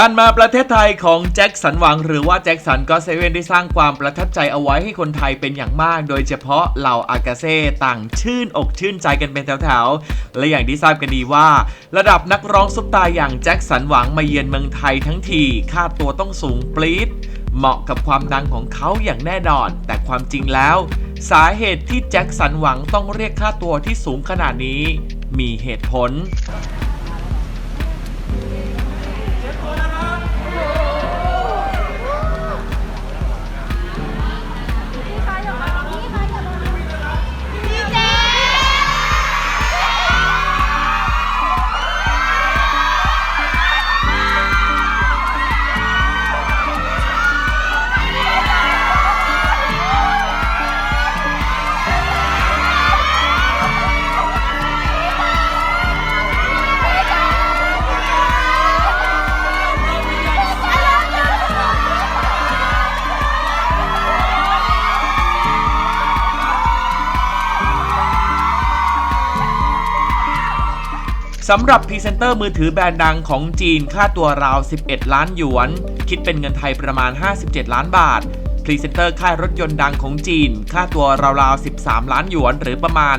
การมาประเทศไทยของแจ็คสันหวัง หรือว่าแจ็คสันก็เซเว่นได้สร้างความประทับใจเอาไว้ให้คนไทยเป็นอย่างมาก โดยเฉพาะเหล่าอากาเซ่ต่างชื่นอกชื่นใจกันเป็นแถวๆ และอย่างที่ทราบกันดีว่า ระดับนักร้องซุปตาอย่างแจ็คสันหวังมาเยือนเมืองไทยทั้งที ค่าตัวต้องสูงปรี๊ดเหมาะกับความดังของเขาอย่างแน่นอน แต่ความจริงแล้ว สาเหตุที่แจ็คสันหวังต้องเรียกค่าตัวที่สูงขนาดนี้ มีเหตุผล สำหรับพรีเซนเตอร์มือถือแบรนด์ดังของจีนค่าตัวราว 11 ล้านหยวน คิดเป็นเงินไทยประมาณ 57 ล้านบาทพรีเซนเตอร์ค่ายรถยนต์ดังของจีน ค่าตัวราวๆ 13 ล้านหยวน หรือประมาณ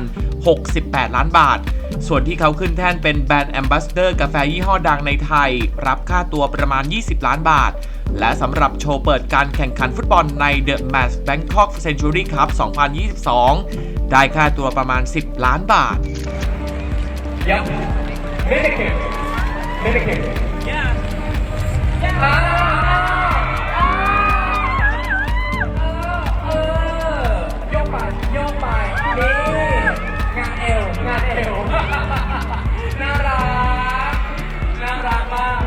68 ล้านบาท ส่วนที่เขาขึ้นแท่นเป็นแบรนด์แอมบาสเดอร์กาแฟยี่ห้อดังในไทย รับค่าตัวประมาณ 20 ล้านบาท และสำหรับโชว์เปิดการแข่งขันฟุตบอลใน The Match Bangkok Century Cup 2022 ได้ค่าตัวประมาณ 10 ล้านบาท Yep. Mannequin. Mannequin. Yeah. Yeah. เออยกไปยกไปนี่งานเอวงานเอวน่ารักน่ารักมาก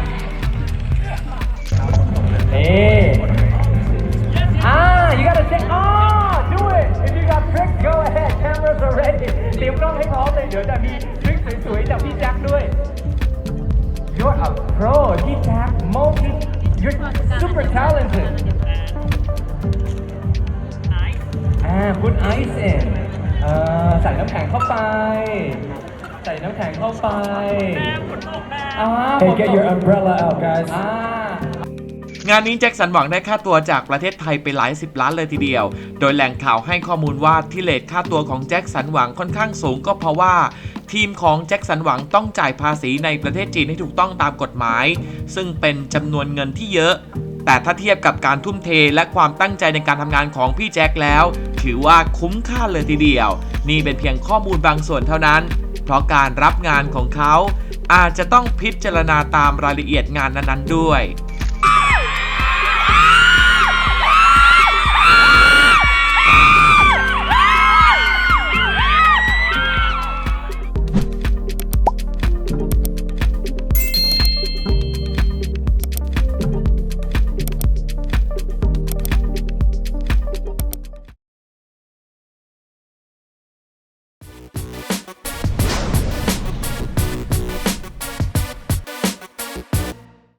นี่อ่า you gotta say ah do it if you got tricks go ahead cameras are ready เตรียมกล้องให้พร้อมเลยเดี๋ยวจะมีทริค สวยๆจากพี่แจ็คด้วย You're a pro พี่แจ็ค multi you're super talented อ่า put ice in เอ่อใส่น้ำแข็งเข้าไป ใส่น้ำแข็งเข้าไปอ่า Hey, get your umbrella out, guys. อ่างานนี้แจ็คสันหวังได้ค่าตัวจากประเทศไทยไปหลายสิบล้านเลยทีเดียว โดยแหล่งข่าวให้ข้อมูลว่าที่เลทค่าตัวของแจ็คสันหวังค่อนข้างสูงก็เพราะว่า ทีมของแจ็คสันหวังต้องจ่ายภาษีในประเทศจีนให้ถูกต้องตามกฎหมาย ซึ่งเป็นจำนวนเงินที่เยอะ แต่ถ้าเทียบกับการทุ่มเทและความตั้งใจในการทำงานของพี่แจ็คแล้ว ถือว่าคุ้มค่าเลยทีเดียว นี่เป็นเพียงข้อมูลบางส่วนเท่านั้น เพราะการรับงานของเขาอาจจะต้องพิจารณาตามรายละเอียดงานนั้นๆด้วย